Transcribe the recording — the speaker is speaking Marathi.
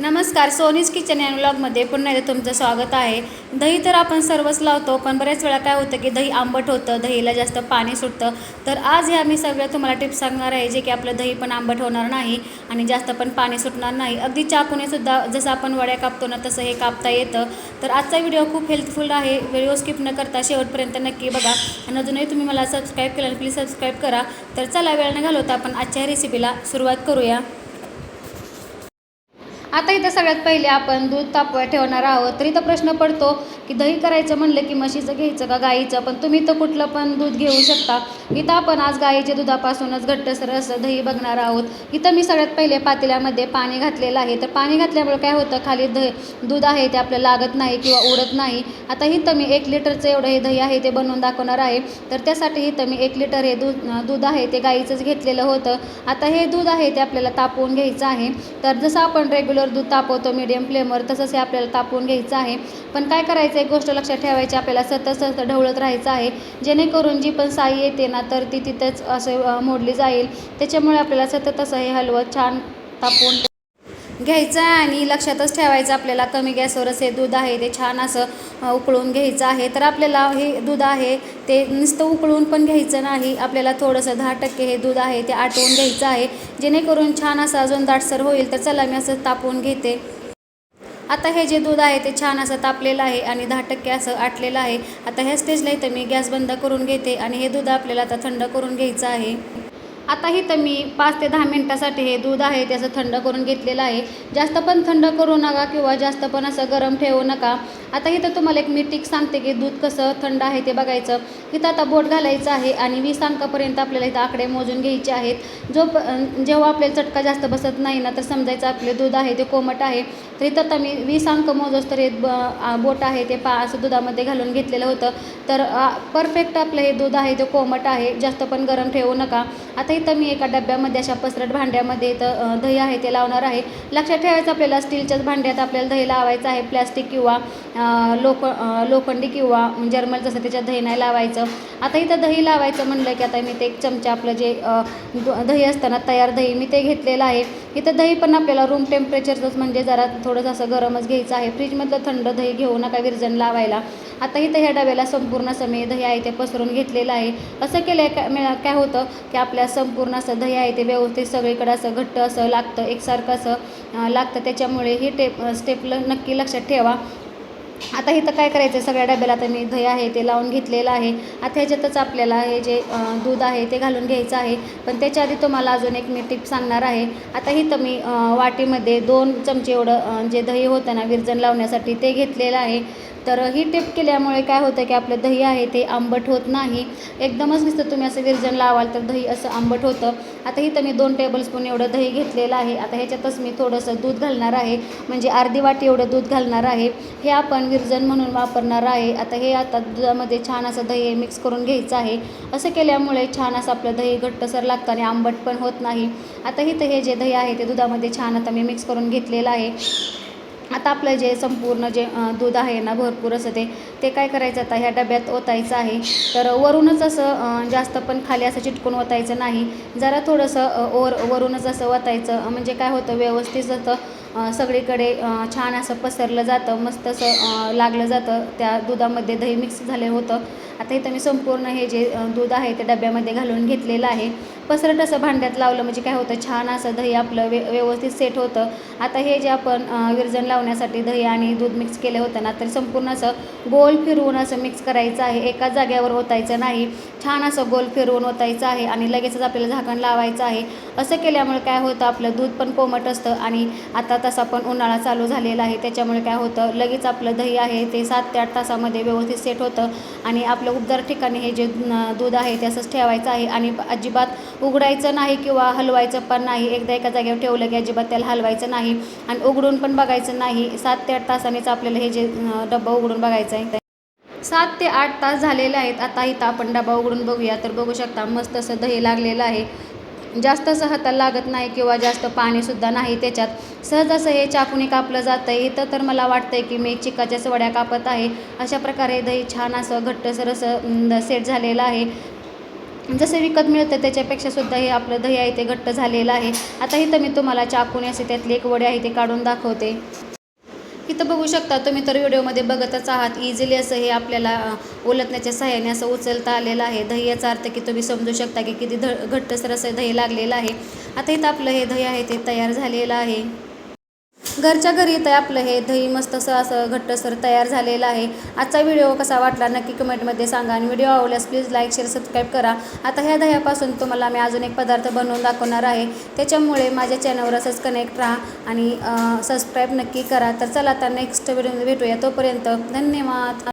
नमस्कार सोनीज किचन या ब्लॉगमध्ये पुन्हा एकदा तुमचं स्वागत आहे. दही तर आपण सर्वच लावतो पण बऱ्याच वेळा काय होतं की दही आंबट होतं दहीला जास्त पाणी सुटतं. तर आज ह्या मी सगळ्या तुम्हाला टिप्स सांगणार आहे जे की आपलं दही पण आंबट होणार नाही आणि जास्त पण पाणी सुटणार नाही. अगदी चाकूने सुद्धा जसं आपण वड्या कापतो ना तसं हे कापता येतं. तर आजचा व्हिडिओ खूप हेल्पफुल आहे. व्हिडिओ स्किप न करता शेवटपर्यंत नक्की बघा. आणि अजूनही तुम्ही मला सबस्क्राईब केलं प्लीज सबस्क्राईब करा. तर चला वेळ न घालवता आपण आजच्या रेसिपीला सुरुवात करूया. आता इथं सगळ्यात पहिले आपण दूध तापवाय ठेवणार आहोत. तर इथं प्रश्न पडतो की दही करायचं म्हणलं की म्हशीचं घ्यायचं का गाईचं? पण तुम्ही तर कुठलं पण दूध घेऊ शकता. इथं आपण आज गाईच्या दुधापासूनच घट्टसर असं दही बघणार आहोत. इथं मी सगळ्यात पहिले पातेल्यामध्ये पाणी घातलेलं आहे. तर पाणी घातल्यामुळे काय होतं? खाली दही दूध आहे ते आपल्याला लागत नाही किंवा उडत नाही. आता इथं मी एक लिटरचं एवढं हे दही आहे ते बनवून दाखवणार आहे. तर त्यासाठी इथं मी एक लिटर हे दूध दूध आहे ते गाईचंच घेतलेलं होतं. आता हे दूध आहे ते आपल्याला तापवून घ्यायचं आहे. तर जसं आपण रेग्युलर दूध तापवतो मीडियम फ्लेमवर तसंच हे आपल्याला तापवून घ्यायचं आहे. पण काय करायचं एक गोष्ट लक्षात ठेवायची आपल्याला सतत सतत ढवळत राहायचं आहे. जेणेकरून जी पण साई येते ना तर ती तिथंच असं मोडली जाईल. त्याच्यामुळे आपल्याला सतत असं हे हलवत छान तापवून घ्यायचं आहे आणि लक्षातच ठेवायचं आपल्याला कमी गॅसवरच हे दूध आहे ते छान असं उकळून घ्यायचं आहे. तर आपल्याला हे दूध आहे ते नुसतं उकळून पण घ्यायचं नाही. आपल्याला थोडंसं दहा टक्के हे दूध आहे ते आटवून घ्यायचं आहे. जेणेकरून छान असं अजून दाटसर होईल तर चला मी असं तापवून घेते. आता हे जे दूध आहे ते छान असं तापलेलं आहे आणि दहा टक्के असं आटलेलं आहे. आता ह्या स्टेजला इथं मी गॅस बंद करून घेते आणि हे दूध आपल्याला आता थंड करून घ्यायचं आहे. आता इथं मी पाच ते दहा मिनटासाठी हे दूध आहे त्याचं थंड करून घेतलेलं आहे. जास्त पण थंड करू नका किंवा जास्त पण असं गरम ठेवू नका. आता इथं तुम्हाला एक मी टिक सांगते की दूध कसं थंड आहे ते बघायचं. इथं आता बोट घालायचं आहे आणि वीस अंकापर्यंत आपल्याला इथं आकडे मोजून घ्यायचे आहेत. जो प जेव्हा आपल्याला चटका जास्त बसत नाही ना तर समजायचं आपले दूध आहे ते कोमट आहे. तर इथं आता मी वीस अंक मोजोस तर हे ब बोट आहे ते पा असं दुधामध्ये घालून घेतलेलं होतं. तर परफेक्ट आपलं हे दूध आहे ते कोमट आहे. जास्त पण गरम ठेवू नका. आता इथं मी एका डब्यामध्ये अशा पसरट भांड्यामध्ये इथं दही आहे ते लावणार आहे. लक्षात ठेवायचं आपल्याला स्टीलच्याच भांड्यात आपल्याला दही लावायचं आहे. प्लॅस्टिक किंवा लोक लोखंडी किंवा जर्मल जसं त्याच्यात दही नाही लावायचं. आता इथं दही लावायचं म्हणलं की आता मी ते एक चमचा आपलं जे दही असताना तयार दही मी ते घेतलेलं आहे. इथं दही पण आपल्याला रूम टेम्परेचरचंच म्हणजे जरा थोडंसं असं गरमच घ्यायचं आहे. फ्रीजमधलं थंड दही घेऊ नका विरजण लावायला. आता इथं ह्या डब्याला संपूर्ण असं मी दही आहे ते पसरून घेतलेलं आहे. असं केलं काय काय होतं की आपल्या संपूर्ण असं दही आहे ते व्यवस्थित सगळीकडं असं घट्ट असं लागतं एकसारखं असं लागतं. त्याच्यामुळे ही टेप स्टेपला नक्की लक्षात ठेवा. आता इथं काय करायचं आहे सगळ्या डब्याला आता मी दही आहे ते लावून घेतलेलं आहे. आता ह्याच्यातच आपल्याला हे जे दूध आहे ते घालून घ्यायचं आहे. पण त्याच्या आधी तुम्हाला अजून एक मी टिप सांगणार आहे. आता इथं मी वाटीमध्ये दोन चमचे एवढं जे दही होतं ना विरजन लावण्यासाठी ते घेतलेलं आहे. तर ही टिप केल्यामुळे काय होतं की आपलं दही आहे ते आंबट होत नाही. एकदमच नुसतं तुम्ही असं विरजन लावाल तर दही असं आंबट होतं. आता इथं मी दोन टेबलस्पून एवढं दही घेतलेलं आहे. आता ह्याच्यातच मी थोडंसं दूध घालणार आहे. म्हणजे अर्धी वाटी एवढं दूध घालणार आहे. हे आपण विरजन म्हणून वापरणार आहे. आता हे आता दुधामध्ये छान असं दही मिक्स करून घ्यायचं आहे. असं केल्यामुळे छान असं आपलं दही घट्टसर लागतं आणि आंबट पण होत नाही. आता इथं हे जे दही आहे ते दुधामध्ये छान आता मी मिक्स करून घेतलेलं आहे. आता आपलं जे संपूर्ण जे दूध आहे ना भरपूर असं ते ते काय करायचं आता? ह्या डब्यात ओतायचं आहे. तर वरूनच असं जास्त पण खाली असं चिटकून ओतायचं नाही. जरा थोडंसं ओर वरूनच असं ओतायचं. म्हणजे काय होतं? व्यवस्थित जसं सगळीकडे छान असं पसरलं जातं. मस्त असं लागलं जातं. त्या दुधामध्ये दही मिक्स झाले होतं. आता इथं मी संपूर्ण हे जे दूध आहे ते डब्यामध्ये घालून घेतलेलं आहे. पसरट असं भांड्यात लावलं म्हणजे काय होतं छान असं दही आपलं वे व्यवस्थित सेट होतं. आता हे जे आपण विरजण लावण्यासाठी दही आणि दूध मिक्स केलं होतं ना तर संपूर्ण असं गोल फिरवून असं मिक्स करायचं आहे. एकाच जाग्यावर ओतायचं नाही. छान असं गोल फिरवून ओतायचं आहे आणि लगेचच आपल्याला झाकण लावायचं आहे. असं केल्यामुळे काय होतं आपलं दूध पण कोमट असतं आणि आता तसा पण उन्हाळा चालू झालेला आहे. त्याच्यामुळे काय होतं लगेच आपलं दही आहे ते सात ते आठ तासामध्ये व्यवस्थित सेट होतं आणि आपलं उबदार ठिकाणी हे जे दूध आहे ते असंच ठेवायचं आहे आणि अजिबात उघडायचं नाही किंवा हलवायचं पण नाही. एकदा एका जागेवर ठेवलं की अजिबात त्याला हलवायचं नाही आणि उघडून पण बघायचं नाही. सात ते आठ तासानेच आपल्याला हे जे डब्बा उघडून बघायचं आहे सात ते आठ तास झालेले आहेत. आता इथं आपण डबा उघडून बघूया. तर बघू शकता मस्त असं दही लागलेलं आहे. जास्त असं लागत नाही किंवा जास्त पाणीसुद्धा नाही त्याच्यात. सहज असं हे चाकूने कापलं जातं आहे इथं तर मला वाटतं आहे की मी चिकाच्या सवड्या कापत आहे. अशा प्रकारे दही छान असं घट्टसर असं सेट झालेलं आहे. जसं विकत मिळतं त्याच्यापेक्षा सुद्धा हे आपलं दही आहे ते घट्ट झालेलं आहे. आता इथं मी तुम्हाला चाकून असे त्यातले एक वडे आहे ते काढून दाखवते. इथं बघू शकता तुम्ही तर व्हिडिओमध्ये बघतच आहात. इझिली असं हे आपल्याला ओलतण्याच्या उलटण्याच्या सहाय्याने असं उचलता आलेलं आहे. दही याचा अर्थ की तुम्ही समजू शकता की किती ध घट्टसर असं दही लागलेलं आहे. आता इथं आपलं हे दही आहे ते तयार झालेलं आहे. घरच्या घरी इथं आपलं हे. दही मस्त असं असं घट्टसर तयार झालेलं आहे. आजचा व्हिडिओ कसा वाटला नक्की कमेंटमध्ये सांगा आणि व्हिडिओ आवडल्यास प्लीज लाईक शेअर सबस्क्राईब करा. आता ह्या दह्यापासून तुम्हाला मी अजून एक पदार्थ बनवून दाखवणार आहे. त्याच्यामुळे माझ्या चॅनलवर असंच कनेक्ट राहा आणि सबस्क्राईब नक्की करा. तर चला आता नेक्स्ट व्हिडिओमध्ये भेटूया. तोपर्यंत धन्यवाद.